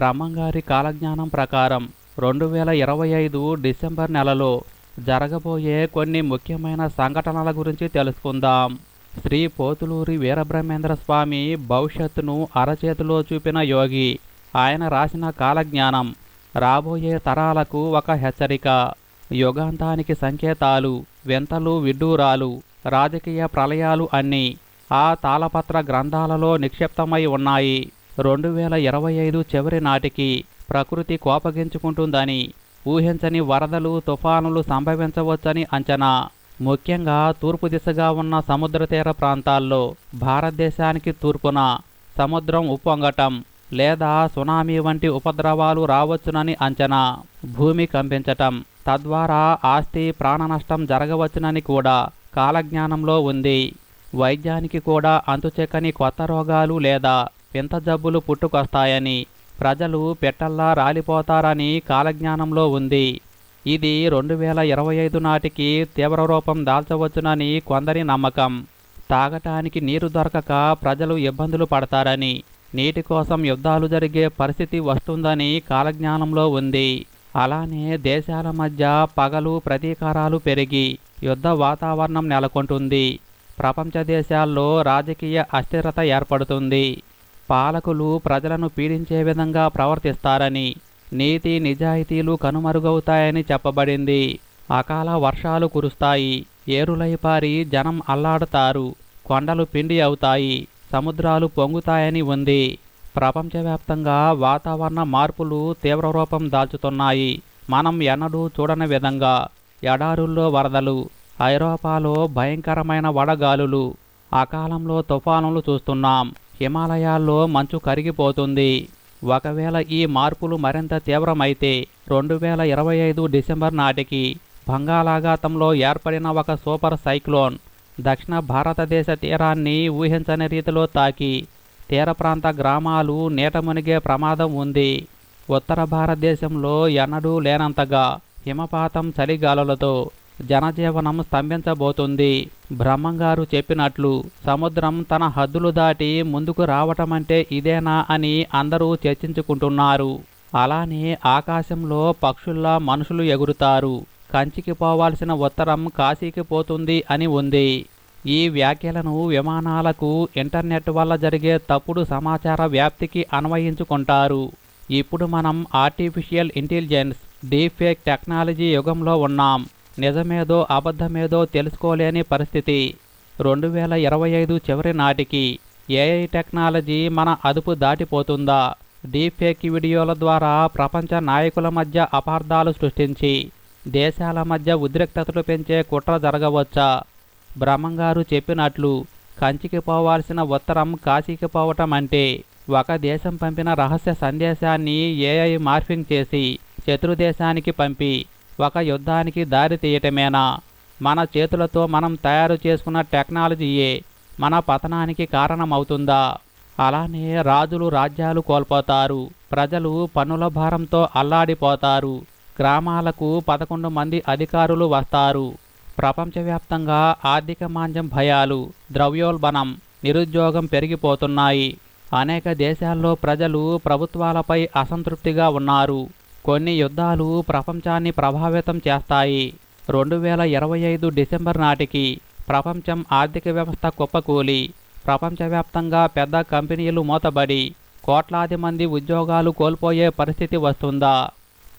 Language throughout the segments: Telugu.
బ్రహ్మంగారి కాలజ్ఞానం ప్రకారం రెండు వేల ఇరవై ఐదు డిసెంబర్ నెలలో జరగబోయే కొన్ని ముఖ్యమైన సంఘటనల గురించి తెలుసుకుందాం. శ్రీ పోతులూరి వీరబ్రహ్మేంద్ర స్వామి భవిష్యత్తును అరచేతిలో చూపిన యోగి. ఆయన రాసిన కాలజ్ఞానం రాబోయే తరాలకు ఒక హెచ్చరిక. యుగాంతానికి సంకేతాలు వింతలు విడ్డూరాలు రాజకీయ ప్రళయాలు అన్నీ ఆ తాళపత్ర గ్రంథాలలో నిక్షిప్తమై ఉన్నాయి. రెండు వేల ఇరవై ఐదు చివరి నాటికి ప్రకృతి కోపగించుకుంటుందని ఊహించని వరదలు తుఫానులు సంభవించవచ్చని అంచనా. ముఖ్యంగా తూర్పు దిశగా ఉన్న సముద్ర తీర ప్రాంతాల్లో భారతదేశానికి తూర్పున సముద్రం ఉప్పొంగటం లేదా సునామీ వంటి ఉపద్రవాలు రావచ్చునని అంచనా. భూమి కంపించటం తద్వారా ఆస్తి ప్రాణ నష్టం జరగవచ్చునని కూడా కాలజ్ఞానంలో ఉంది. వైద్యానికి కూడా అంతుచెక్కని కొత్త రోగాలు లేదా వింత జబ్బులు పుట్టుకొస్తాయని ప్రజలు పెట్టల్లా రాలిపోతారని కాలజ్ఞానంలో ఉంది. ఇది రెండు వేల ఇరవై ఐదు నాటికి తీవ్ర రూపం దాల్చవచ్చునని కొందరి నమ్మకం. తాగటానికి నీరు దొరకక ప్రజలు ఇబ్బందులు పడతారని నీటి కోసం యుద్ధాలు జరిగే పరిస్థితి వస్తుందని కాలజ్ఞానంలో ఉంది. అలానే దేశాల మధ్య పగలు ప్రతీకారాలు పెరిగి యుద్ధ వాతావరణం నెలకొంటుంది. ప్రపంచ దేశాల్లో రాజకీయ అస్థిరత ఏర్పడుతుంది. పాలకులు ప్రజలను పీడించే విధంగా ప్రవర్తిస్తారని నీతి నిజాయితీలు కనుమరుగవుతాయని చెప్పబడింది. అకాల వర్షాలు కురుస్తాయి ఏరులై పారి జనం అల్లాడతారు కొండలు పిండి అవుతాయి సముద్రాలు పొంగుతాయని ఉంది. ప్రపంచవ్యాప్తంగా వాతావరణ మార్పులు తీవ్ర రూపం దాల్చుతున్నాయి. మనం ఎన్నడూ చూడని విధంగా ఎడారుల్లో వరదలు ఐరోపాలో భయంకరమైన వడగాలులు అకాలంలో తుఫానులు చూస్తున్నాం. హిమాలయాల్లో మంచు కరిగిపోతుంది. ఒకవేళ ఈ మార్పులు మరింత తీవ్రమైతే రెండు వేల ఇరవై ఐదు డిసెంబర్ నాటికి బంగాళాఘాతంలో ఏర్పడిన ఒక సూపర్ సైక్లోన్ దక్షిణ భారతదేశ తీరాన్ని ఊహించని రీతిలో తాకి తీర ప్రాంత గ్రామాలు నీట మునిగే ప్రమాదం ఉంది. ఉత్తర భారతదేశంలో ఎన్నడూ లేనంతగా హిమపాతం చలిగాలులతో జనజీవనం స్తంభించబోతుంది. బ్రహ్మంగారు చెప్పినట్లు సముద్రం తన హద్దులు దాటి ముందుకు రావటమంటే ఇదేనా అని అందరూ చర్చించుకుంటున్నారు. అలానే ఆకాశంలో పక్షుల్లా మనుషులు ఎగురుతారు. కంచికి పోవాల్సిన ఉత్తరం కాశీకి పోతుంది అని ఉంది. ఈ వ్యాఖ్యలను విమానాలకు ఇంటర్నెట్ వల్ల జరిగే తప్పుడు సమాచార వ్యాప్తికి అన్వయించుకుంటారు. ఇప్పుడు మనం ఆర్టిఫిషియల్ ఇంటెలిజెన్స్ డీఫేక్ టెక్నాలజీ యుగంలో ఉన్నాం. నిజమేదో అబద్ధమేదో తెలుసుకోలేని పరిస్థితి. రెండు వేల ఇరవై ఐదు చివరి నాటికి ఏఐ టెక్నాలజీ మన అదుపు దాటిపోతుందా? డీఫేక్ వీడియోల ద్వారా ప్రపంచ నాయకుల మధ్య అపార్థాలు సృష్టించి దేశాల మధ్య ఉద్రిక్తతలు పెంచే కుట్ర జరగవచ్చా? బ్రహ్మంగారు చెప్పినట్లు కంచికి పోవాల్సిన ఉత్తరం కాశీకి పోవటం అంటే ఒక దేశం పంపిన రహస్య సందేశాన్ని ఏఐ మార్ఫింగ్ చేసి శత్రుదేశానికి పంపి ఒక యుద్ధానికి దారి తీయటమేనా? మన చేతులతో మనం తయారు చేసుకున్న టెక్నాలజీయే మన పతనానికి కారణమవుతుందా? అలానే రాజులు రాజ్యాలు కోల్పోతారు. ప్రజలు పన్నుల భారంతో అల్లాడిపోతారు. గ్రామాలకు పదకొండు మంది అధికారులు వస్తారు. ప్రపంచవ్యాప్తంగా ఆర్థిక మాంద్యం భయాలు ద్రవ్యోల్బణం నిరుద్యోగం పెరిగిపోతున్నాయి. అనేక దేశాల్లో ప్రజలు ప్రభుత్వాలపై అసంతృప్తిగా ఉన్నారు. కొన్ని యుద్ధాలు ప్రపంచాన్ని ప్రభావితం చేస్తాయి. రెండు వేల ఇరవై ఐదు డిసెంబర్ నాటికి ప్రపంచం ఆర్థిక వ్యవస్థ కుప్పకూలి. ప్రపంచవ్యాప్తంగా పెద్ద కంపెనీలు మూతబడి కోట్లాది మంది ఉద్యోగాలు కోల్పోయే పరిస్థితి వస్తుందా?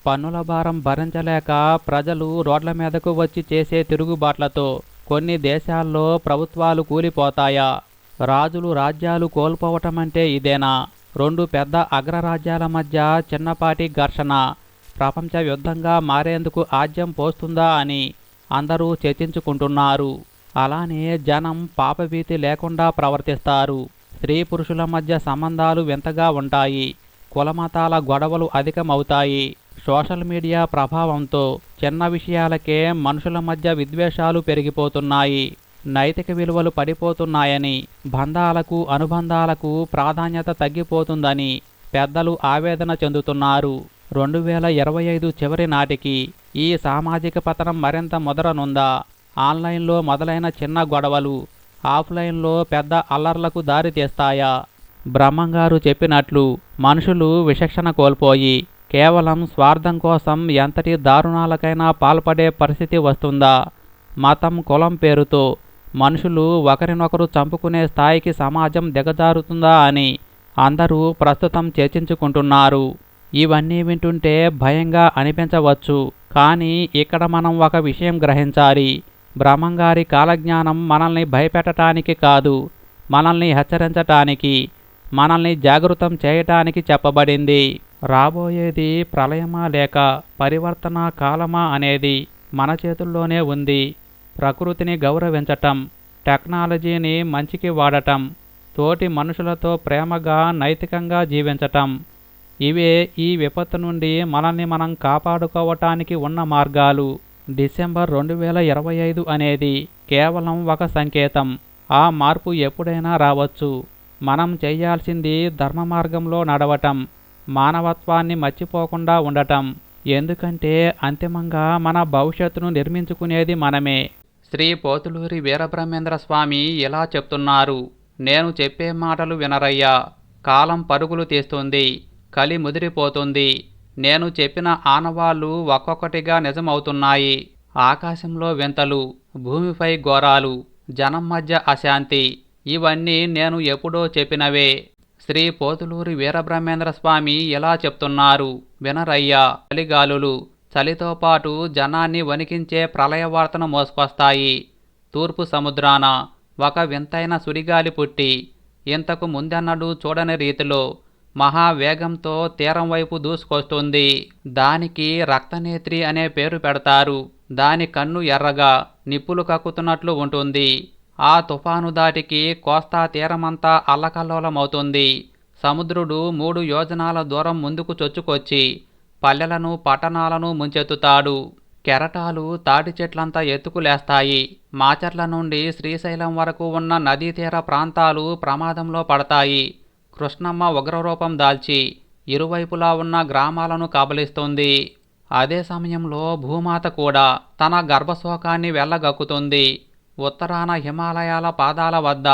పన్నుల భారం భరించలేక ప్రజలు రోడ్ల మీదకు వచ్చి చేసే తిరుగుబాట్లతో కొన్ని దేశాల్లో ప్రభుత్వాలు కూలిపోతాయా? రాజులు రాజ్యాలు కోల్పోవటం అంటే ఇదేనా? రెండు పెద్ద అగ్రరాజ్యాల మధ్య చిన్నపాటి ఘర్షణ. ప్రపంచ యుద్ధంగా మారేందుకు ఆజ్యం పోస్తుందా అని అందరూ చర్చించుకుంటున్నారు. అలానే జనం పాపభీతి లేకుండా ప్రవర్తిస్తారు. స్త్రీ పురుషుల మధ్య సంబంధాలు వింతగా ఉంటాయి. కులమతాల గొడవలు అధికమవుతాయి. సోషల్ మీడియా ప్రభావంతో చిన్న విషయాలకే మనుషుల మధ్య విద్వేషాలు పెరిగిపోతున్నాయి. నైతిక విలువలు పడిపోతున్నాయని బంధాలకు అనుబంధాలకు ప్రాధాన్యత తగ్గిపోతుందని పెద్దలు ఆవేదన చెందుతున్నారు. రెండు వేల ఇరవై ఐదు చివరి నాటికి ఈ సామాజిక పతనం మరింత మొదలనుందా ఆన్లైన్లో మొదలైన చిన్న గొడవలు ఆఫ్లైన్లో పెద్ద అల్లర్లకు దారితీస్తాయా బ్రహ్మంగారు చెప్పినట్లు మనుషులు విచక్షణ కోల్పోయి కేవలం స్వార్థం కోసం ఎంతటి దారుణాలకైనా పాల్పడే పరిస్థితి వస్తుందా? మతం కులం పేరుతో మనుషులు ఒకరినొకరు చంపుకునే స్థాయికి సమాజం దిగజారుతుందా అని అందరూ ప్రస్తుతం చర్చించుకుంటున్నారు. ఇవన్నీ వింటుంటే భయంగా అనిపించవచ్చు. కానీ ఇక్కడ మనం ఒక విషయం గ్రహించాలి. బ్రహ్మంగారి కాలజ్ఞానం మనల్ని భయపెట్టడానికి కాదు మనల్ని హెచ్చరించటానికి మనల్ని జాగృతం చేయటానికి చెప్పబడింది. రాబోయేది ప్రళయమా లేక పరివర్తన కాలమా అనేది మన చేతుల్లోనే ఉంది. ప్రకృతిని గౌరవించటం టెక్నాలజీని మంచికి వాడటం తోటి మనుషులతో ప్రేమగా నైతికంగా జీవించటం. ఇవే ఈ విపత్తు నుండి మనల్ని మనం కాపాడుకోవటానికి ఉన్న మార్గాలు. డిసెంబర్ రెండు వేల ఇరవై ఐదు అనేది కేవలం ఒక సంకేతం. ఆ మార్పు ఎప్పుడైనా రావచ్చు. మనం చేయాల్సింది ధర్మ మార్గంలో నడవటం మానవత్వాన్ని మర్చిపోకుండా ఉండటం. ఎందుకంటే అంతిమంగా మన భవిష్యత్తును నిర్మించుకునేది మనమే. శ్రీ పోతులూరి వీరబ్రహ్మేంద్ర స్వామి ఇలా చెప్తున్నారు. నేను చెప్పే మాటలు వినరయ్యా. కాలం పరుగులు తీస్తుంది. కలి ముదిరిపోతుంది. నేను చెప్పిన ఆనవాళ్ళు ఒక్కొక్కటిగా నిజమవుతున్నాయి. ఆకాశంలో వింతలు భూమిపై ఘోరాలు జనం మధ్య అశాంతి ఇవన్నీ నేను ఎప్పుడో చెప్పినవే. శ్రీ పోతులూరి వీరబ్రహ్మేంద్ర స్వామి ఇలా చెప్తున్నారు. వినరయ్యా కలిగాలులు చలితో పాటు జనాన్ని వణికించే ప్రళయ వార్తను మోసుకొస్తాయి. తూర్పు సముద్రాన ఒక వింతైన సుడిగాలి పుట్టి ఇంతకు ముందెన్నడూ చూడని రీతిలో మహావేగంతో తీరం వైపు దూసుకొస్తుంది. దానికి రక్తనేత్రి అనే పేరు పెడతారు. దాని కన్ను ఎర్రగా నిప్పులు కక్కుతున్నట్లు ఉంటుంది. ఆ తుఫాను దాటికి కోస్తా తీరమంతా అల్లకల్లోలమవుతుంది. సముద్రుడు మూడు యోజనాల దూరం ముందుకు చొచ్చుకొచ్చి పల్లెలను పట్టణాలను ముంచెత్తుతాడు. కెరటాలు తాటి చెట్లంతా ఎత్తుకులేస్తాయి. మాచర్ల నుండి శ్రీశైలం వరకు ఉన్న నదీ తీర ప్రాంతాలు ప్రమాదంలో పడతాయి. కృష్ణమ్మ ఉగ్రరూపం దాల్చి ఇరువైపులా ఉన్న గ్రామాలను కబలిస్తుంది. అదే సమయంలో భూమాత కూడా తన గర్భశోకాన్ని వెళ్ళగక్కుతుంది. ఉత్తరాన హిమాలయాల పాదాల వద్ద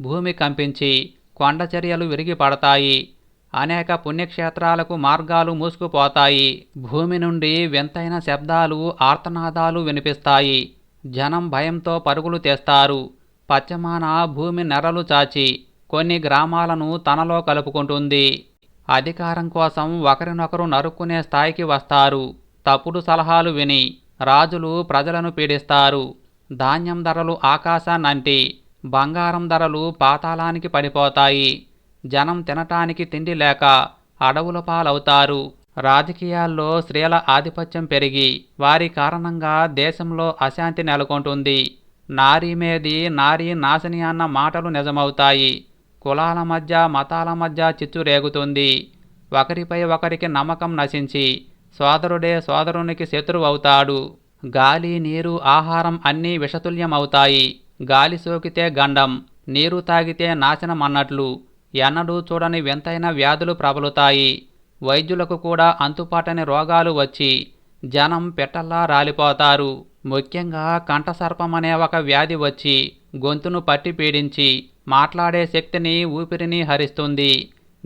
భూమి కంపించి కొండచర్యలు విరిగి పడతాయి. అనేక పుణ్యక్షేత్రాలకు మార్గాలు మూసుకుపోతాయి. భూమి నుండి వింతైన శబ్దాలు ఆర్తనాదాలు వినిపిస్తాయి. జనం భయంతో పరుగులు తీస్తారు. పశ్చిమాన భూమి నెరలు చాచి కొన్ని గ్రామాలను తనలో కలుపుకుంటుంది. అధికారం కోసం ఒకరినొకరు నరుక్కునే స్థాయికి వస్తారు. తప్పుడు సలహాలు విని రాజులు ప్రజలను పీడిస్తారు. ధాన్యం ధరలు ఆకాశాన్నంటి బంగారం ధరలు పాతాళానికి పడిపోతాయి. జనం తినటానికి తిండి లేక అడవుల పాలవుతారు. రాజకీయాల్లో స్త్రీల ఆధిపత్యం పెరిగి వారి కారణంగా దేశంలో అశాంతి నెలకొంటుంది. నారీ మీది నారీ నాశని అన్న మాటలు నిజమవుతాయి. కులాల మధ్య మతాల మధ్య చిచ్చు రేగుతుంది. ఒకరిపై ఒకరికి నమ్మకం నశించి సోదరుడే సోదరునికి శత్రువవుతాడు. గాలి నీరు ఆహారం అన్నీ విషతుల్యమవుతాయి. గాలి సోకితే గండం నీరు తాగితే నాశనం అన్నట్లు ఎన్నడూ చూడని వింతైన వ్యాధులు ప్రబలుతాయి. వైద్యులకు కూడా అంతుపాటని రోగాలు వచ్చి జనం పెట్టల్లా రాలిపోతారు. ముఖ్యంగా కంఠసర్పమనే ఒక వ్యాధి వచ్చి గొంతును పట్టి పీడించి మాట్లాడే శక్తిని ఊపిరిని హరిస్తుంది.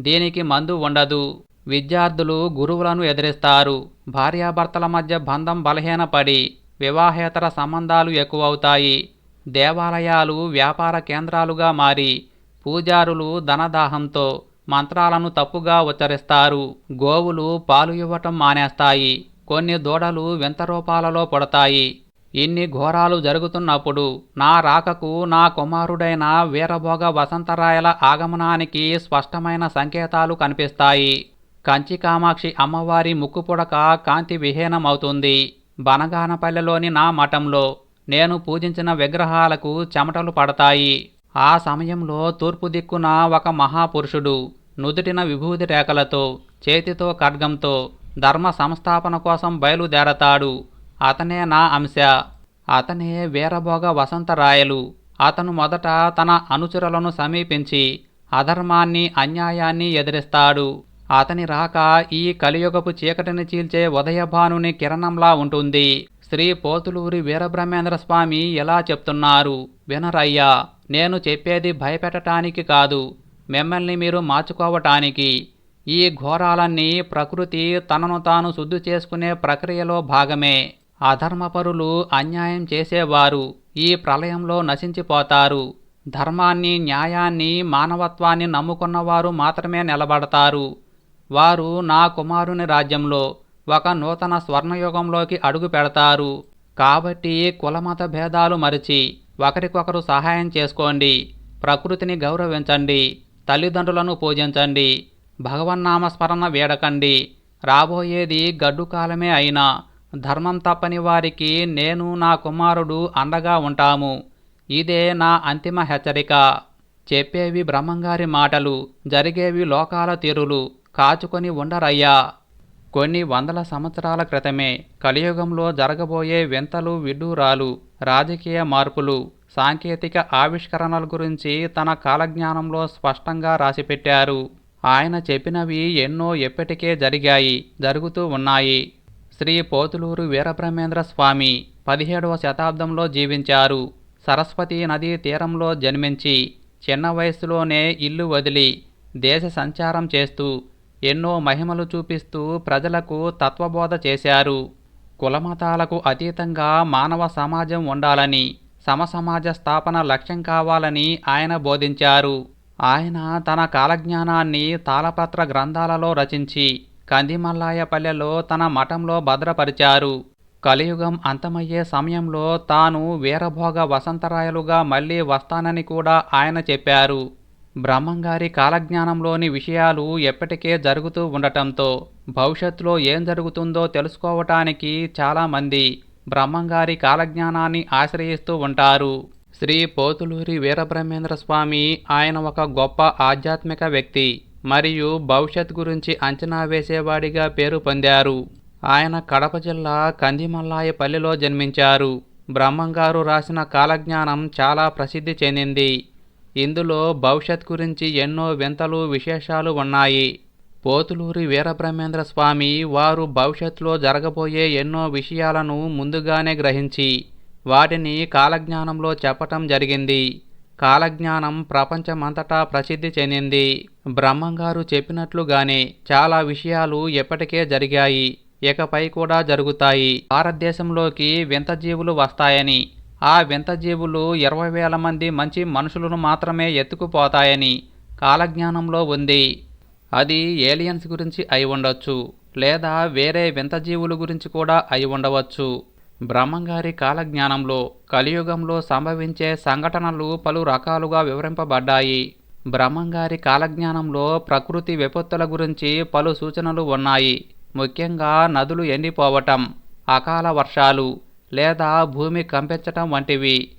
దీనికి మందు ఉండదు. విద్యార్థులు గురువులను ఎదిరిస్తారు. భార్యాభర్తల మధ్య బంధం బలహీనపడి వివాహేతర సంబంధాలు ఎక్కువవుతాయి. దేవాలయాలు వ్యాపార కేంద్రాలుగా మారి పూజారులు ధనదాహంతో మంత్రాలను తప్పుగా ఉచ్చరిస్తారు. గోవులు పాలు ఇవ్వటం మానేస్తాయి. కొన్ని దూడలు వింత రూపాలలో పడతాయి. ఇన్ని ఘోరాలు జరుగుతున్నప్పుడు నా రాకకు నా కుమారుడైన వీరభోగ వసంతరాయల ఆగమనానికి స్పష్టమైన సంకేతాలు కనిపిస్తాయి. కంచి కామాక్షి అమ్మవారి ముక్కుపుడక కాంతి విహీనమవుతుంది. బనగానపల్లెలోని నా మఠంలో నేను పూజించిన విగ్రహాలకు చెమటలు పడతాయి. ఆ సమయంలో తూర్పు దిక్కున ఒక మహాపురుషుడు నుదుటిన విభూది రేఖలతో చేతితో ఖడ్గంతో ధర్మ సంస్థాపన కోసం బయలుదేరతాడు. అతనే నా అంశ. అతనే వీరభోగ వసంతరాయలు అతను మొదట తన అనుచరులను సమీపించి అధర్మాన్ని అన్యాయాన్ని ఎదిరిస్తాడు. అతని రాక ఈ కలియుగపు చీకటిని చీల్చే ఉదయభానుని కిరణంలా ఉంటుంది. శ్రీ పోతులూరి వీరబ్రహ్మేంద్ర స్వామి ఎలా చెప్తున్నారు. వినరయ్యా! నేను చెప్పేది భయపెట్టటానికి కాదు మిమ్మల్ని మీరు మార్చుకోవటానికి. ఈ ఘోరాలన్నీ ప్రకృతి తనను తాను శుద్ధి చేసుకునే ప్రక్రియలో భాగమే. అధర్మపరులు అన్యాయం చేసేవారు ఈ ప్రళయంలో నశించిపోతారు. ధర్మాన్ని న్యాయాన్ని మానవత్వాన్ని నమ్ముకున్నవారు మాత్రమే నిలబడతారు. వారు నా కుమారుని రాజ్యంలో ఒక నూతన స్వర్ణయుగంలోకి అడుగు పెడతారు. కాబట్టి కులమత భేదాలు మరిచి ఒకరికొకరు సహాయం చేసుకోండి. ప్రకృతిని గౌరవించండి. తల్లిదండ్రులను పూజించండి. భగవన్నామస్మరణ వేడకండి. రాబోయేది గడ్డు కాలమే అయినా ధర్మం తప్పని వారికి నేను నా కుమారుడు అండగా ఉంటాము. ఇదే నా అంతిమ హెచ్చరిక. చెప్పేవి బ్రహ్మంగారి మాటలు జరిగేవి లోకాల తీరులు కాచుకొని ఉండరయ్యా. కొన్ని వందల సంవత్సరాల క్రితమే కలియుగంలో జరగబోయే వింతలు విడ్డూరాలు రాజకీయ మార్పులు సాంకేతిక ఆవిష్కరణల గురించి తన కాలజ్ఞానంలో స్పష్టంగా రాసిపెట్టారు. ఆయన చెప్పినవి ఎన్నో ఎప్పటికే జరిగాయి జరుగుతూ ఉన్నాయి. శ్రీ పోతులూరు వీరబ్రహ్మేంద్ర స్వామి పదిహేడవ శతాబ్దంలో జీవించారు. సరస్వతి నదీ తీరంలో జన్మించి చిన్న వయసులోనే ఇల్లు వదిలి దేశ సంచారం చేస్తూ ఎన్నో మహిమలు చూపిస్తూ ప్రజలకు తత్వబోధ చేశారు. కులమతాలకు అతీతంగా మానవ సమాజం ఉండాలని సమసమాజ స్థాపన లక్ష్యం కావాలని ఆయన బోధించారు. ఆయన తన కాలజ్ఞానాన్ని తాళపత్ర గ్రంథాలలో రచించి కందిమల్లాయపల్లెలో తన మఠంలో భద్రపరిచారు. కలియుగం అంతమయ్యే సమయంలో తాను వీరభోగ వసంతరాయలుగా మళ్ళీ వస్తానని కూడా ఆయన చెప్పారు. బ్రహ్మంగారి కాలజ్ఞానంలోని విషయాలు ఎప్పటికే జరుగుతూ ఉండటంతో భవిష్యత్తులో ఏం జరుగుతుందో తెలుసుకోవటానికి చాలామంది బ్రహ్మంగారి కాలజ్ఞానాన్ని ఆశ్రయిస్తూ ఉంటారు. శ్రీ పోతులూరి వీరబ్రహ్మేంద్ర స్వామి ఆయన ఒక గొప్ప ఆధ్యాత్మిక వ్యక్తి మరియు భవిష్యత్ గురించి అంచనా వేసేవాడిగా పేరు పొందారు. ఆయన కడప జిల్లా కందిమల్లాయపల్లిలో జన్మించారు. బ్రహ్మంగారు రాసిన కాలజ్ఞానం చాలా ప్రసిద్ధి చెందింది. ఇందులో భవిష్యత్ గురించి ఎన్నో వింతలు విశేషాలు ఉన్నాయి. పోతులూరి వీరబ్రహ్మేంద్ర స్వామి వారు భవిష్యత్తులో జరగబోయే ఎన్నో విషయాలను ముందుగానే గ్రహించి వాటిని కాలజ్ఞానంలో చెప్పటం జరిగింది. కాలజ్ఞానం ప్రపంచమంతటా ప్రసిద్ధి చెందింది. బ్రహ్మంగారు చెప్పినట్లుగానే చాలా విషయాలు ఎప్పటికే జరిగాయి. ఇకపై కూడా జరుగుతాయి. భారతదేశంలోకి వింత జీవులు వస్తాయని ఆ వింత జీవులు ఇరవై వేల మంది మంచి మనుషులను మాత్రమే ఎత్తుకుపోతాయని కాలజ్ఞానంలో ఉంది. అది ఏలియన్స్ గురించి అయి ఉండొచ్చు లేదా వేరే వింత జీవుల గురించి కూడా అయి ఉండవచ్చు. బ్రహ్మంగారి కాలజ్ఞానంలో కలియుగంలో సంభవించే సంఘటనలు పలు రకాలుగా వివరింపబడ్డాయి. బ్రహ్మంగారి కాలజ్ఞానంలో ప్రకృతి విపత్తుల గురించి పలు సూచనలు ఉన్నాయి. ముఖ్యంగా నదులు ఎండిపోవటం అకాల వర్షాలు లేదా భూమి కంపించటం వంటివి.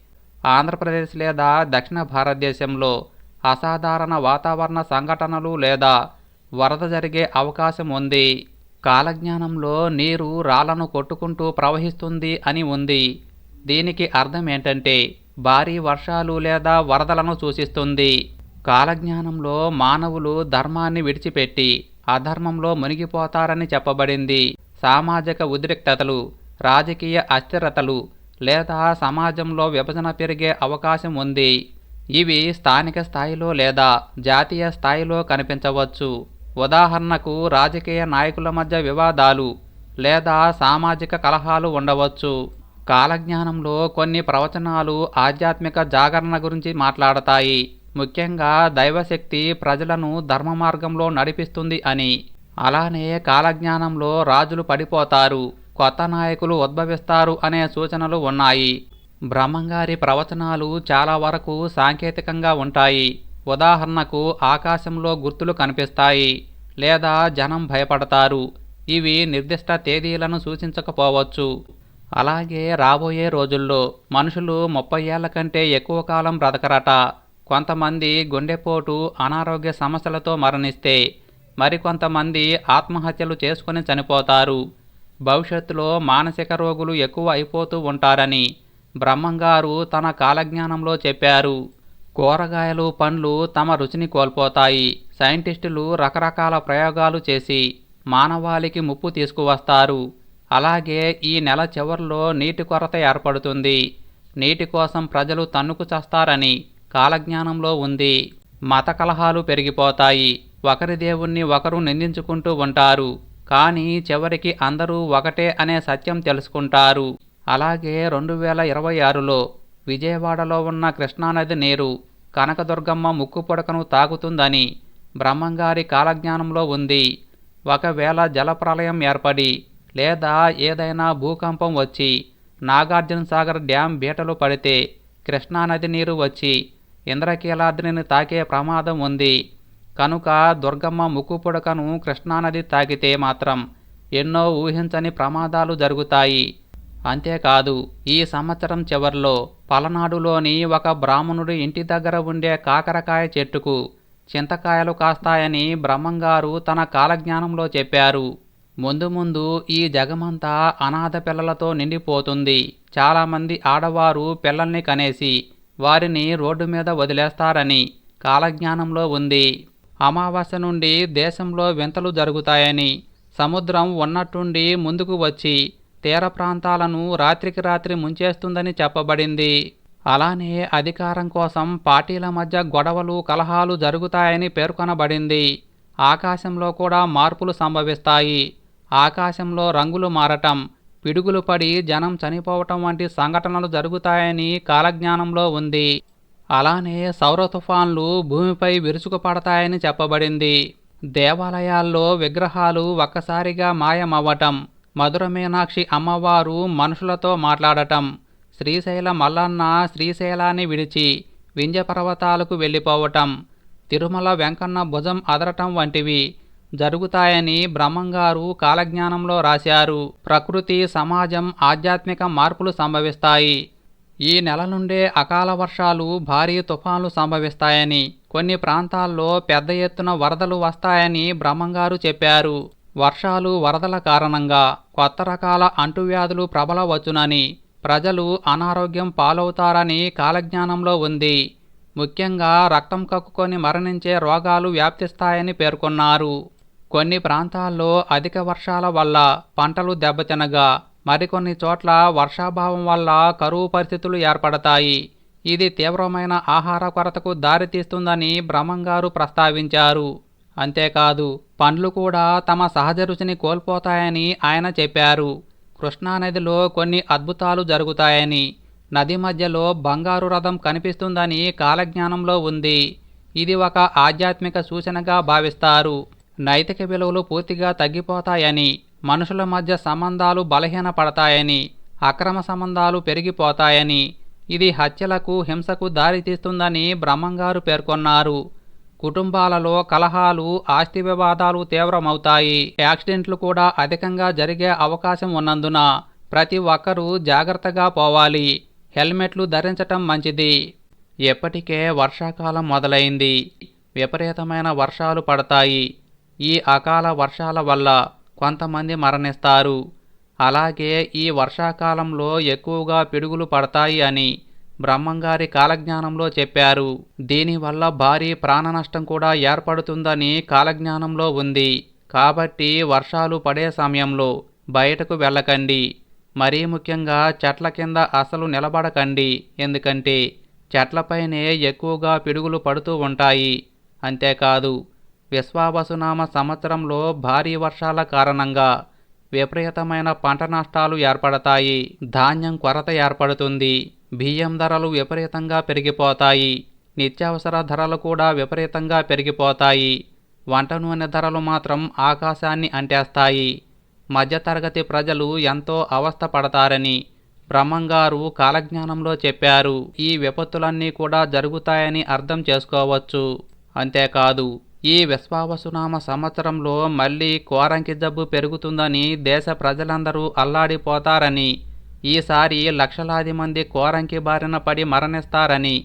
ఆంధ్రప్రదేశ్ లేదా దక్షిణ భారతదేశంలో అసాధారణ వాతావరణ సంఘటనలు లేదా వరద జరిగే అవకాశం ఉంది. కాలజ్ఞానంలో నీరు రాళ్ళను కొట్టుకుంటూ ప్రవహిస్తుంది అని ఉంది. దీనికి అర్థం ఏంటంటే భారీ వర్షాలు లేదా వరదలను సూచిస్తుంది. కాలజ్ఞానంలో మానవులు ధర్మాన్ని విడిచిపెట్టి అధర్మంలో మునిగిపోతారని చెప్పబడింది. సామాజిక ఉద్రిక్తతలు రాజకీయ అస్థిరతలు లేదా సమాజంలో విభజన పెరిగే అవకాశం ఉంది. ఇవి స్థానిక స్థాయిలో లేదా జాతీయ స్థాయిలో కనిపించవచ్చు. ఉదాహరణకు రాజకీయ నాయకుల మధ్య వివాదాలు లేదా సామాజిక కలహాలు ఉండవచ్చు. కాలజ్ఞానంలో కొన్ని ప్రవచనాలు ఆధ్యాత్మిక జాగరణ గురించి మాట్లాడతాయి. ముఖ్యంగా దైవశక్తి ప్రజలను ధర్మ మార్గంలో నడిపిస్తుంది అని. అలానే కాలజ్ఞానంలో రాజులు పడిపోతారు. కొత్త నాయకులు ఉద్భవిస్తారు అనే సూచనలు ఉన్నాయి. బ్రహ్మంగారి ప్రవచనాలు చాలా వరకు సాంకేతికంగా ఉంటాయి. ఉదాహరణకు ఆకాశంలో గుర్తులు కనిపిస్తాయి లేదా జనం భయపడతారు. ఇవి నిర్దిష్ట తేదీలను సూచించకపోవచ్చు. అలాగే రాబోయే రోజుల్లో మనుషులు ముప్పై ఏళ్ళ కంటే ఎక్కువ కాలం బ్రతకరట. కొంతమంది గుండెపోటు అనారోగ్య సమస్యలతో మరణిస్తే మరికొంతమంది ఆత్మహత్యలు చేసుకుని చనిపోతారు. భవిష్యత్తులో మానసిక రోగులు ఎక్కువ అయిపోతూ ఉంటారని బ్రహ్మంగారు తన కాలజ్ఞానంలో చెప్పారు. కూరగాయలు పండ్లు తమ రుచిని కోల్పోతాయి. సైంటిస్టులు రకరకాల ప్రయోగాలు చేసి మానవాళికి ముప్పు తీసుకువస్తారు. అలాగే ఈ నెల చివరిలో నీటి కొరత ఏర్పడుతుంది. నీటి కోసం ప్రజలు తన్నుకు చస్తారని కాలజ్ఞానంలో ఉంది. మత కలహాలు పెరిగిపోతాయి. ఒకరి దేవుణ్ణి ఒకరు నిందించుకుంటూ ఉంటారు. కానీ చివరికి అందరూ ఒకటే అనే సత్యం తెలుసుకుంటారు. అలాగే రెండు వేల ఇరవై ఆరులో విజయవాడలో ఉన్న కృష్ణానది నీరు కనకదుర్గమ్మ ముక్కు పొడకను తాగుతుందని బ్రహ్మంగారి కాలజ్ఞానంలో ఉంది. ఒకవేళ జలప్రలయం ఏర్పడి లేదా ఏదైనా భూకంపం వచ్చి నాగార్జున సాగర్ డ్యాం బీటలు పడితే కృష్ణానది నీరు వచ్చి ఇంద్రకీలాద్రిని తాకే ప్రమాదం ఉంది. కనుక దుర్గమ్మ ముక్కు పుడకను కృష్ణానది తాకితే మాత్రం ఎన్నో ఊహించని ప్రమాదాలు జరుగుతాయి. అంతేకాదు ఈ సంవత్సరం చివర్లో పలనాడులోని ఒక బ్రాహ్మణుడి ఇంటి దగ్గర ఉండే కాకరకాయ చెట్టుకు చింతకాయలు కాస్తాయని బ్రహ్మంగారు తన కాలజ్ఞానంలో చెప్పారు. ముందు ముందు ఈ జగమంతా అనాథ పిల్లలతో నిండిపోతుంది. చాలామంది ఆడవారు పిల్లల్ని కనేసి వారిని రోడ్డు మీద వదిలేస్తారని కాలజ్ఞానంలో ఉంది. అమావాస్య నుండి దేశంలో వింతలు జరుగుతాయని సముద్రం ఉన్నట్టుండి ముందుకు వచ్చి తీర ప్రాంతాలను రాత్రికి రాత్రి ముంచేస్తుందని చెప్పబడింది. అలానే అధికారం కోసం పార్టీల మధ్య గొడవలు కలహాలు జరుగుతాయని పేర్కొనబడింది. ఆకాశంలో కూడా మార్పులు సంభవిస్తాయి. ఆకాశంలో రంగులు మారటం పిడుగులు పడి జనం చనిపోవటం వంటి సంఘటనలు జరుగుతాయని కాలజ్ఞానంలో ఉంది. అలానే సౌర తుఫాన్లు భూమిపై విరుచుకుపడతాయని చెప్పబడింది. దేవాలయాల్లో విగ్రహాలు ఒక్కసారిగా మాయమవ్వటం మధుర మీనాక్షి అమ్మవారు మనుషులతో మాట్లాడటం శ్రీశైల మల్లన్న శ్రీశైలాన్ని విడిచి వింధ్య పర్వతాలకు వెళ్ళిపోవటం తిరుమల వెంకన్న భుజం అదరటం వంటివి జరుగుతాయని బ్రహ్మంగారు కాలజ్ఞానంలో రాశారు. ప్రకృతి సమాజం ఆధ్యాత్మిక మార్పులు సంభవిస్తాయి. ఈ నెల నుండే అకాల వర్షాలు భారీ తుఫాన్లు సంభవిస్తాయని కొన్ని ప్రాంతాల్లో పెద్ద ఎత్తున వరదలు వస్తాయని బ్రహ్మంగారు చెప్పారు. వర్షాలు వరదల కారణంగా కొత్త రకాల అంటువ్యాధులు ప్రబలవచ్చునని ప్రజలు అనారోగ్యం పాలవుతారని కాలజ్ఞానంలో ఉంది. ముఖ్యంగా రక్తం కక్కుకొని మరణించే రోగాలు వ్యాప్తిస్తాయని పేర్కొన్నారు. కొన్ని ప్రాంతాల్లో అధిక వర్షాల వల్ల పంటలు దెబ్బతినగా మరికొన్ని చోట్ల వర్షాభావం వల్ల కరువు పరిస్థితులు ఏర్పడతాయి. ఇది తీవ్రమైన ఆహార కొరతకు దారితీస్తుందని బ్రహ్మంగారు ప్రస్తావించారు. అంతేకాదు పండ్లు కూడా తమ సహజ రుచిని కోల్పోతాయని ఆయన చెప్పారు. కృష్ణానదిలో కొన్ని అద్భుతాలు జరుగుతాయని నది మధ్యలో బంగారు రథం కనిపిస్తుందని కాలజ్ఞానంలో ఉంది. ఇది ఒక ఆధ్యాత్మిక సూచనగా భావిస్తారు. నైతిక విలువలు పూర్తిగా తగ్గిపోతాయని మనుషుల మధ్య సంబంధాలు బలహీనపడతాయని అక్రమ సంబంధాలు పెరిగిపోతాయని ఇది హత్యలకు హింసకు దారితీస్తుందని బ్రహ్మంగారు పేర్కొన్నారు. కుటుంబాలలో కలహాలు ఆస్తి వివాదాలు తీవ్రమవుతాయి. యాక్సిడెంట్లు కూడా అధికంగా జరిగే అవకాశం ఉన్నందున ప్రతి ఒక్కరూ జాగ్రత్తగా పోవాలి. హెల్మెట్లు ధరించటం మంచిది. ఎప్పటికే వర్షాకాలం మొదలైంది. విపరీతమైన వర్షాలు పడతాయి. ఈ అకాల వర్షాల వల్ల కొంతమంది మరణిస్తారు. అలాగే ఈ వర్షాకాలంలో ఎక్కువగా పిడుగులు పడతాయి అని బ్రహ్మంగారి కాలజ్ఞానంలో చెప్పారు. దీనివల్ల భారీ ప్రాణ నష్టం కూడా ఏర్పడుతుందని కాలజ్ఞానంలో ఉంది. కాబట్టి వర్షాలు పడే సమయంలో బయటకు వెళ్ళకండి. మరీ ముఖ్యంగా చెట్ల కింద అసలు నిలబడకండి. ఎందుకంటే చెట్లపైనే ఎక్కువగా పిడుగులు పడుతూ ఉంటాయి. అంతేకాదు విశ్వావసునామ సంవత్సరంలో భారీ వర్షాల కారణంగా విపరీతమైన పంట నష్టాలు ఏర్పడతాయి. ధాన్యం కొరత ఏర్పడుతుంది. బియ్యం ధరలు విపరీతంగా పెరిగిపోతాయి. నిత్యావసర ధరలు కూడా విపరీతంగా పెరిగిపోతాయి. వంట నూనె ధరలు మాత్రం ఆకాశాన్ని అంటేస్తాయి. మధ్యతరగతి ప్రజలు ఎంతో అవస్థ పడతారని బ్రహ్మంగారు కాలజ్ఞానంలో చెప్పారు. ఈ విపత్తులన్నీ కూడా జరుగుతాయని అర్థం చేసుకోవచ్చు. అంతేకాదు ఈ విశ్వావసునామ సంవత్సరంలో మళ్ళీ కోరంకి జబ్బు పెరుగుతుందని దేశ ప్రజలందరూ అల్లాడిపోతారని ఈసారి లక్షలాది మంది కోరంకి బారిన పడి మరణిస్తారని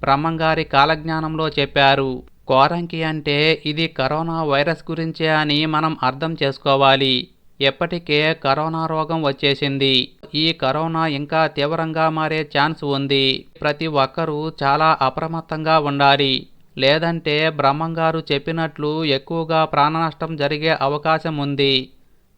బ్రహ్మంగారి కాలజ్ఞానంలో చెప్పారు. కోరంకి అంటే ఇది కరోనా వైరస్ గురించే అని మనం అర్థం చేసుకోవాలి. ఎప్పటికే కరోనా రోగం వచ్చేసింది. ఈ కరోనా ఇంకా తీవ్రంగా మారే ఛాన్స్ ఉంది. ప్రతి ఒక్కరూ చాలా అప్రమత్తంగా ఉండాలి. లేదంటే బ్రహ్మంగారు చెప్పినట్లు ఎక్కువగా ప్రాణనష్టం జరిగే అవకాశం ఉంది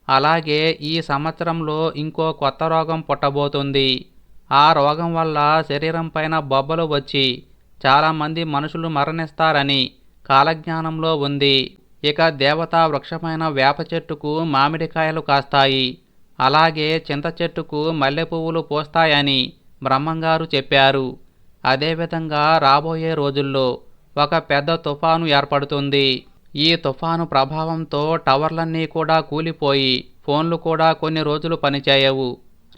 అలాగే ఈ సంవత్సరంలో ఇంకో కొత్త రోగం పుట్టబోతుంది. ఆ రోగం వల్ల శరీరం పైన బొబ్బలు వచ్చి చాలామంది మనుషులు మరణిస్తారని కాలజ్ఞానంలో ఉంది. ఇక దేవతా వృక్షమైన వేప చెట్టుకు మామిడికాయలు కాస్తాయి. అలాగే చింత చెట్టుకు మల్లె పువ్వులు పూస్తాయని బ్రహ్మంగారు చెప్పారు. అదేవిధంగా రాబోయే రోజుల్లో ఒక పెద్ద తుఫాను ఏర్పడుతుంది. ఈ తుఫాను ప్రభావంతో టవర్లన్నీ కూడా కూలిపోయి ఫోన్లు కూడా కొన్ని రోజులు పనిచేయవు.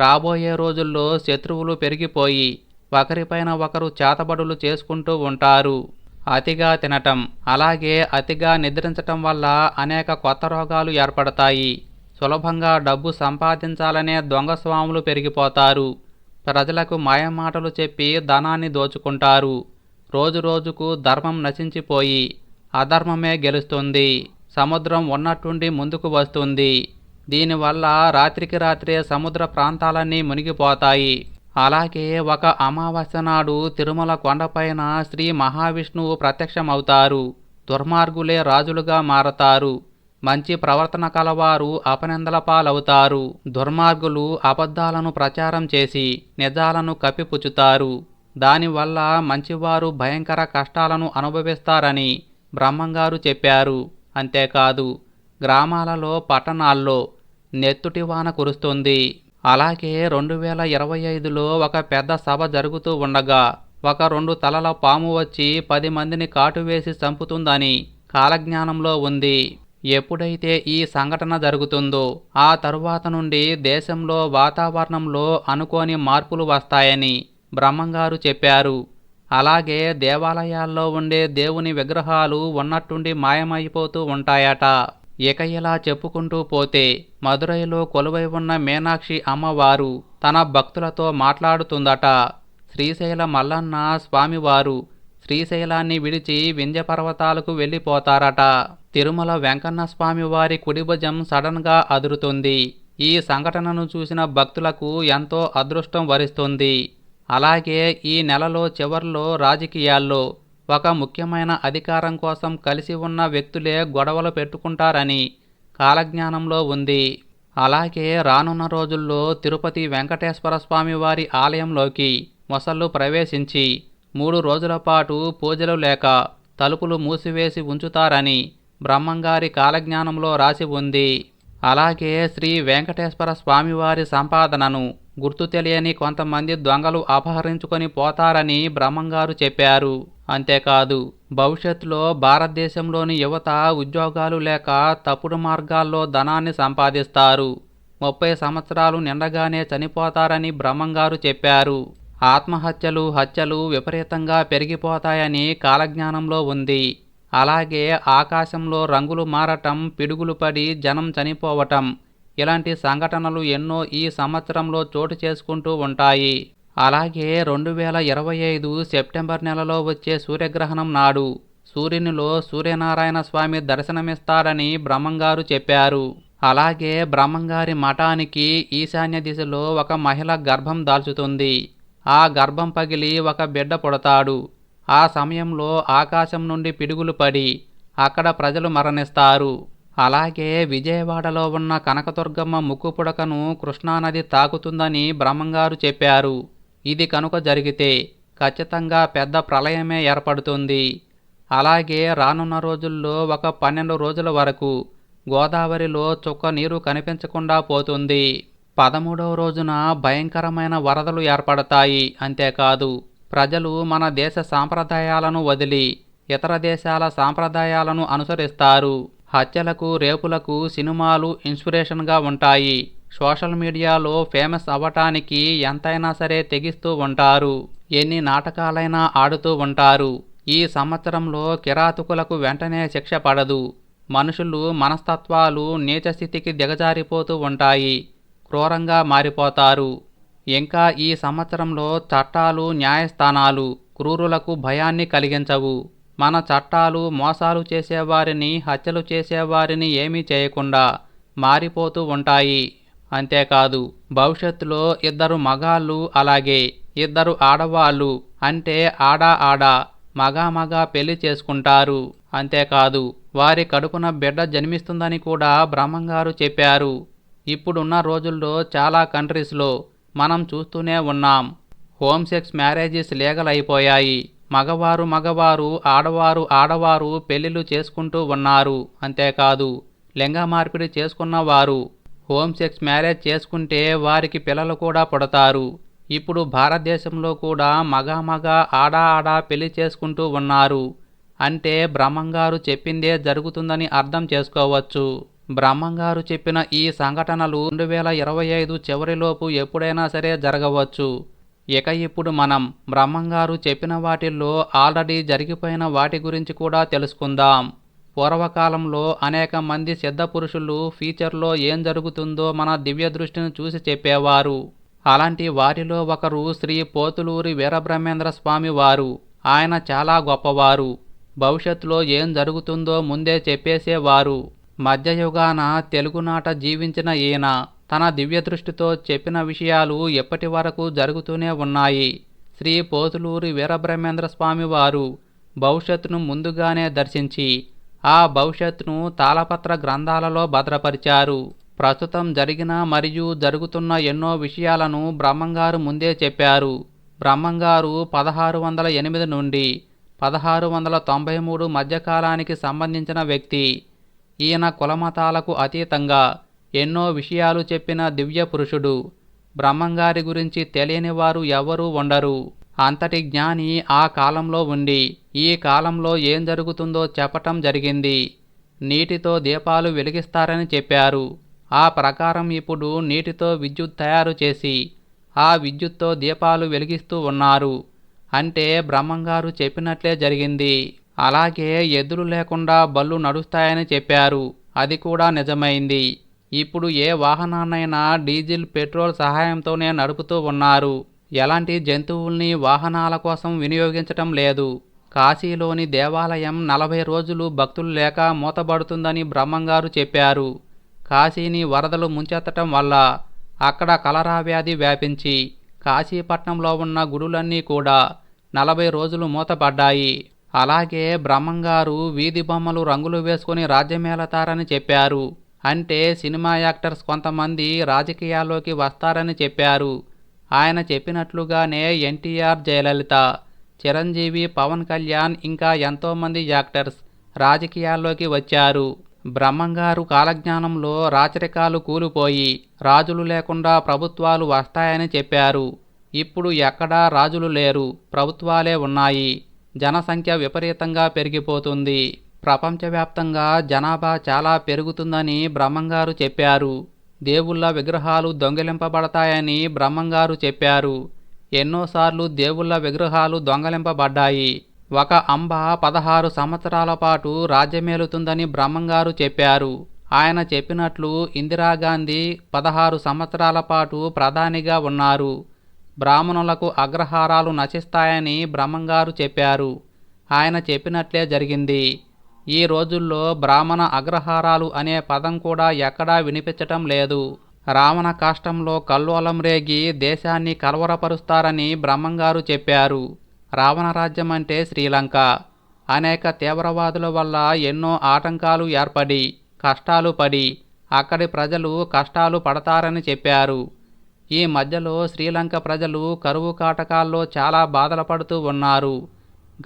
రాబోయే రోజుల్లో శత్రువులు పెరిగిపోయి ఒకరిపైన ఒకరు చేతబడులు చేసుకుంటూ ఉంటారు. అతిగా తినటం అలాగే అతిగా నిద్రించటం వల్ల అనేక కొత్త రోగాలు ఏర్పడతాయి. సులభంగా డబ్బు సంపాదించాలనే దొంగ స్వాములు పెరిగిపోతారు. ప్రజలకు మాయమాటలు చెప్పి ధనాన్ని దోచుకుంటారు. రోజురోజుకు ధర్మం నశించిపోయి అధర్మమే గెలుస్తుంది సముద్రం ఉన్నట్టుండి ముందుకు వస్తుంది. దీనివల్ల రాత్రికి రాత్రే సముద్ర ప్రాంతాలన్నీ మునిగిపోతాయి. అలాగే ఒక అమావాస్య నాడు తిరుమల కొండపైన శ్రీ మహావిష్ణువు ప్రత్యక్షమవుతారు. దుర్మార్గులే రాజులుగా మారతారు. మంచి ప్రవర్తన కలవారు అపనిందల పాలవుతారు. దుర్మార్గులు అబద్ధాలను ప్రచారం చేసి నిజాలను కప్పిపుచ్చుతారు. దానివల్ల మంచివారు భయంకర కష్టాలను అనుభవిస్తారని బ్రహ్మంగారు చెప్పారు. అంతేకాదు గ్రామాలలో పట్టణాల్లో నెత్తుటి వాన కురుస్తుంది. అలాగే రెండు వేల ఇరవై ఐదులో ఒక పెద్ద సభ జరుగుతూ ఉండగా ఒక రెండు తలల పాము వచ్చి పది మందిని కాటువేసి చంపుతుందని కాలజ్ఞానంలో ఉంది. ఎప్పుడైతే ఈ సంఘటన జరుగుతుందో ఆ తరువాత నుండి దేశంలో వాతావరణంలో అనుకోని మార్పులు వస్తాయని బ్రహ్మంగారు చెప్పారు. అలాగే దేవాలయాల్లో ఉండే దేవుని విగ్రహాలు ఉన్నట్టుండి మాయమైపోతూ ఉంటాయట. ఇక ఇలా చెప్పుకుంటూ పోతే మదురైలో కొలువై ఉన్న మీనాక్షి అమ్మవారు తన భక్తులతో మాట్లాడుతుందట. శ్రీశైల మల్లన్న స్వామివారు శ్రీశైలాన్ని విడిచి వింధ్యపర్వతాలకు వెళ్ళిపోతారట. తిరుమల వెంకన్న స్వామి వారి కుడిభుజం సడన్గా అదురుతుంది. ఈ సంఘటనను చూసిన భక్తులకు ఎంతో అదృష్టం వరిస్తుంది. అలాగే ఈ నెలలో చివర్లో రాజకీయాల్లో ఒక ముఖ్యమైన అధికారం కోసం కలిసి ఉన్న వ్యక్తులే గొడవలు పెట్టుకుంటారని కాలజ్ఞానంలో ఉంది. అలాగే రానున్న రోజుల్లో తిరుపతి వెంకటేశ్వర స్వామి వారి ఆలయంలోకి మొసళ్ళు ప్రవేశించి మూడు రోజుల పాటు పూజలు లేక తలుపులు మూసివేసి ఉంచుతారని బ్రహ్మంగారి కాలజ్ఞానంలో రాసి ఉంది. అలాగే శ్రీ వెంకటేశ్వర స్వామివారి సంపాదనను గుర్తు తెలియని కొంతమంది దొంగలు అపహరించుకొని పోతారని బ్రహ్మంగారు చెప్పారు. అంతేకాదు భవిష్యత్తులో భారతదేశంలోని యువత ఉద్యోగాలు లేక తప్పుడు మార్గాల్లో ధనాన్ని సంపాదిస్తారు. ముప్పై సంవత్సరాలు నిండగానే చనిపోతారని బ్రహ్మంగారు చెప్పారు. ఆత్మహత్యలు హత్యలు విపరీతంగా పెరిగిపోతాయని కాలజ్ఞానంలో ఉంది. అలాగే ఆకాశంలో రంగులు మారటం పిడుగులు పడి జనం చనిపోవటం ఇలాంటి సంఘటనలు ఎన్నో ఈ సంవత్సరంలో చోటు చేసుకుంటూ ఉంటాయి. అలాగే రెండు వేల ఇరవై ఐదు సెప్టెంబర్ నెలలో వచ్చే సూర్యగ్రహణం నాడు సూర్యునిలో సూర్యనారాయణ స్వామి దర్శనమిస్తారని బ్రహ్మంగారు చెప్పారు. అలాగే బ్రహ్మంగారి మఠానికి ఈశాన్య దిశలో ఒక మహిళ గర్భం దాల్చుతుంది. ఆ గర్భం పగిలి ఒక బిడ్డ పుడతాడు. ఆ సమయంలో ఆకాశం నుండి పిడుగులు పడి అక్కడ ప్రజలు మరణిస్తారు. అలాగే విజయవాడలో ఉన్న కనకదుర్గమ్మ ముక్కు పుడకను కృష్ణానది తాకుతుందని బ్రహ్మంగారు చెప్పారు. ఇది కనుక జరిగితే ఖచ్చితంగా పెద్ద ప్రళయమే ఏర్పడుతుంది. అలాగే రానున్న రోజుల్లో ఒక పన్నెండు రోజుల వరకు గోదావరిలో చుక్క నీరు కనిపించకుండా పోతుంది. పదమూడవ రోజున భయంకరమైన వరదలు ఏర్పడతాయి. అంతేకాదు ప్రజలు మన దేశ సాంప్రదాయాలను వదిలి ఇతర దేశాల సాంప్రదాయాలను అనుసరిస్తారు. హత్యలకు రేపులకు సినిమాలు ఇన్స్పిరేషన్గా ఉంటాయి. సోషల్ మీడియాలో ఫేమస్ అవ్వటానికి ఎంతైనా సరే తెగిస్తూ ఉంటారు. ఎన్ని నాటకాలైనా ఆడుతూ ఉంటారు. ఈ సంవత్సరంలో కిరాతకులకు వెంటనే శిక్ష పడదు. మనుషులు మనస్తత్వాలు నీచస్థితికి దిగజారిపోతూ ఉంటాయి. క్రూరంగా మారిపోతారు. ఇంకా ఈ సంవత్సరంలో చట్టాలు న్యాయస్థానాలు క్రూరులకు భయాన్ని కలిగించవు. మన చట్టాలు మోసాలు చేసేవారిని హత్యలు చేసేవారిని ఏమీ చేయకుండా మారిపోతూ ఉంటాయి. అంతేకాదు భవిష్యత్తులో ఇద్దరు మగాళ్ళు అలాగే ఇద్దరు ఆడవాళ్ళు అంటే ఆడ ఆడ మగ మగ పెళ్ళి చేసుకుంటారు. అంతేకాదు వారి కడుపున బిడ్డ జన్మిస్తుందని కూడా బ్రహ్మంగారు చెప్పారు. ఇప్పుడున్న రోజుల్లో చాలా కంట్రీస్లో మనం చూస్తూనే ఉన్నాం. హోమ్ సెక్స్ మ్యారేజెస్ లీగల్ అయిపోయాయి. మగవారు మగవారు ఆడవారు ఆడవారు పెళ్ళిళ్ళు చేసుకుంటూ ఉన్నారు. అంతేకాదు లింగ మార్పిడి చేసుకున్నవారు హోమ్ సెక్స్ మ్యారేజ్ చేసుకుంటే వారికి పిల్లలు కూడా పుడతారు. ఇప్పుడు భారతదేశంలో కూడా మగ మగ ఆడ ఆడ పెళ్ళి చేసుకుంటూ ఉన్నారు. అంటే బ్రహ్మంగారు చెప్పిందే జరుగుతుందని అర్థం చేసుకోవచ్చు. బ్రహ్మంగారు చెప్పిన ఈ సంఘటనలు రెండు వేల ఇరవై ఐదు చివరిలోపు ఎప్పుడైనా సరే జరగవచ్చు. ఇక ఇప్పుడు మనం బ్రహ్మంగారు చెప్పిన వాటిల్లో ఆల్రెడీ జరిగిపోయిన వాటి గురించి కూడా తెలుసుకుందాం. పూర్వకాలంలో అనేక మంది సిద్ధ పురుషులు ఫ్యూచర్లో ఏం జరుగుతుందో మన దివ్య దృష్టిని చూసి చెప్పేవారు. అలాంటి వారిలో ఒకరు శ్రీ పోతులూరి వీరబ్రహ్మేంద్ర స్వామి వారు. ఆయన చాలా గొప్పవారు. భవిష్యత్తులో ఏం జరుగుతుందో ముందే చెప్పేసేవారు. మధ్యయుగాన తెలుగునాట జీవించిన ఈయన. తన దివ్యదృష్టితో చెప్పిన విషయాలు ఎప్పటి వరకు జరుగుతూనే ఉన్నాయి. శ్రీ పోతులూరి వీరబ్రహ్మేంద్ర స్వామి వారు భవిష్యత్తును ముందుగానే దర్శించి ఆ భవిష్యత్తును తాళపత్ర గ్రంథాలలో భద్రపరిచారు. ప్రస్తుతం జరిగిన మరియు జరుగుతున్న ఎన్నో విషయాలను బ్రహ్మంగారు ముందే చెప్పారు. బ్రహ్మంగారు పదహారు వందల ఎనిమిది నుండి పదహారు వందల తొంభై మూడు మధ్యకాలానికి సంబంధించిన వ్యక్తి. ఈయన కులమతాలకు అతీతంగా ఎన్నో విషయాలు చెప్పిన దివ్య పురుషుడు. బ్రహ్మంగారి గురించి తెలియని వారు ఎవరూ ఉండరు. అంతటి జ్ఞాని ఆ కాలంలో ఉండి ఈ కాలంలో ఏం జరుగుతుందో చెప్పటం జరిగింది. నీటితో దీపాలు వెలిగిస్తారని చెప్పారు. ఆ ప్రకారం ఇప్పుడు నీటితో విద్యుత్ తయారు చేసి ఆ విద్యుత్తో దీపాలు వెలిగిస్తూ ఉన్నారు. అంటే బ్రహ్మంగారు చెప్పినట్లే జరిగింది. అలాగే ఎద్దులు లేకుండా బళ్ళు నడుస్తాయని చెప్పారు. అది కూడా నిజమైంది. ఇప్పుడు ఏ వాహనాన్నైనా డీజిల్ పెట్రోల్ సహాయంతోనే నడుపుతూ ఉన్నారు. ఎలాంటి జంతువుల్ని వాహనాల కోసం వినియోగించటం లేదు. కాశీలోని దేవాలయం నలభై రోజులు భక్తులు లేక మూతబడుతుందని బ్రహ్మంగారు చెప్పారు. కాశీని వరదలు ముంచెత్తటం వల్ల అక్కడ కలరా వ్యాధి వ్యాపించి కాశీపట్నంలో ఉన్న గుడులన్నీ కూడా నలభై రోజులు మూతపడ్డాయి. అలాగే బ్రహ్మంగారు వీధి బొమ్మలు రంగులు వేసుకుని రాజ్యమేళతారని చెప్పారు. అంటే సినిమా యాక్టర్స్ కొంతమంది రాజకీయాల్లోకి వస్తారని చెప్పారు. ఆయన చెప్పినట్లుగానే ఎన్టీఆర్ జయలలిత చిరంజీవి పవన్ కళ్యాణ్ ఇంకా ఎంతోమంది యాక్టర్స్ రాజకీయాల్లోకి వచ్చారు. బ్రహ్మంగారు కాలజ్ఞానంలో రాచరికాలు కూలిపోయి రాజులు లేకుండా ప్రభుత్వాలు వస్తాయని చెప్పారు. ఇప్పుడు ఎక్కడా రాజులు లేరు ప్రభుత్వాలే ఉన్నాయి. జనసంఖ్య విపరీతంగా పెరిగిపోతుంది. ప్రపంచవ్యాప్తంగా జనాభా చాలా పెరుగుతుందని బ్రహ్మంగారు చెప్పారు. దేవుళ్ళ విగ్రహాలు దొంగిలింపబడతాయని బ్రహ్మంగారు చెప్పారు. ఎన్నోసార్లు దేవుళ్ళ విగ్రహాలు దొంగలింపబడ్డాయి. ఒక అంబ పదహారు సంవత్సరాల పాటు రాజ్యమేలుతుందని బ్రహ్మంగారు చెప్పారు. ఆయన చెప్పినట్లు ఇందిరాగాంధీ పదహారు సంవత్సరాల పాటు ప్రధానిగా ఉన్నారు. బ్రాహ్మణులకు అగ్రహారాలు నశిస్తాయని బ్రహ్మంగారు చెప్పారు. ఆయన చెప్పినట్లే జరిగింది. ఈ రోజుల్లో బ్రాహ్మణ అగ్రహారాలు అనే పదం కూడా ఎక్కడా వినిపించటం లేదు. రావణ కాష్టంలో కల్లోలం రేగి దేశాన్ని కలవరపరుస్తారని బ్రహ్మంగారు చెప్పారు. రావణ రాజ్యం అంటే శ్రీలంక. అనేక తీవ్రవాదుల వల్ల ఎన్నో ఆటంకాలు ఏర్పడి కష్టాలు పడి అక్కడి ప్రజలు కష్టాలు పడతారని చెప్పారు. ఈ మధ్యలో శ్రీలంక ప్రజలు కరువు కాటకాల్లో చాలా బాధలు పడుతూ ఉన్నారు.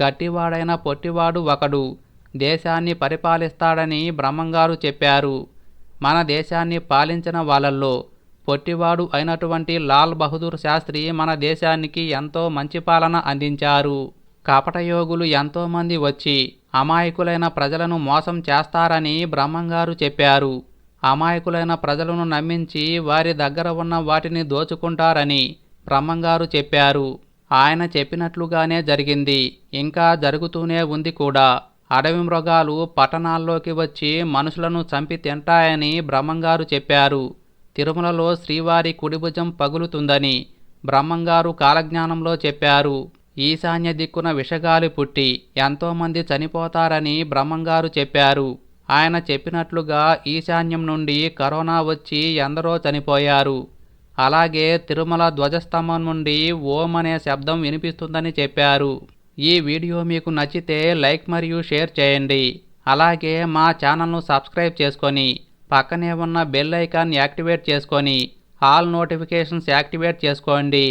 గట్టివాడైన పొట్టివాడు ఒకడు దేశాన్ని పరిపాలిస్తాడని బ్రహ్మంగారు చెప్పారు. మన దేశాన్ని పాలించిన వాళ్ళల్లో పొట్టివాడు అయినటువంటి లాల్ బహదూర్ శాస్త్రి మన దేశానికి ఎంతో మంచి పాలన అందించారు. కపటయోగులు ఎంతోమంది వచ్చి అమాయకులైన ప్రజలను మోసం చేస్తారని బ్రహ్మంగారు చెప్పారు. అమాయకులైన ప్రజలను నమ్మించి వారి దగ్గర ఉన్న వాటిని దోచుకుంటారని బ్రహ్మంగారు చెప్పారు. ఆయన చెప్పినట్లుగానే జరిగింది. ఇంకా జరుగుతూనే ఉంది కూడా. అడవి మృగాలు పట్టణాల్లోకి వచ్చి మనుషులను చంపి తింటాయని బ్రహ్మంగారు చెప్పారు. తిరుమలలో శ్రీవారి కుడిభుజం పగులుతుందని బ్రహ్మంగారు కాలజ్ఞానంలో చెప్పారు. ఈశాన్య దిక్కున విషగాలి పుట్టి ఎంతోమంది చనిపోతారని బ్రహ్మంగారు చెప్పారు. ఆయన చెప్పినట్లుగా ఈశాన్యం నుండి కరోనా వచ్చి ఎందరో చనిపోయారు. అలాగే తిరుమల ధ్వజస్తంభం నుండి ఓం అనే శబ్దం వినిపిస్తుందని చెప్పారు. ఈ వీడియో మీకు నచ్చితే లైక్ మరియు షేర్ చేయండి. అలాగే మా ఛానల్ను సబ్స్క్రైబ్ చేసుకొని పక్కనే ఉన్న బెల్ ఐకాన్ యాక్టివేట్ చేసుకొని ఆల్ నోటిఫికేషన్స్ యాక్టివేట్ చేసుకోండి.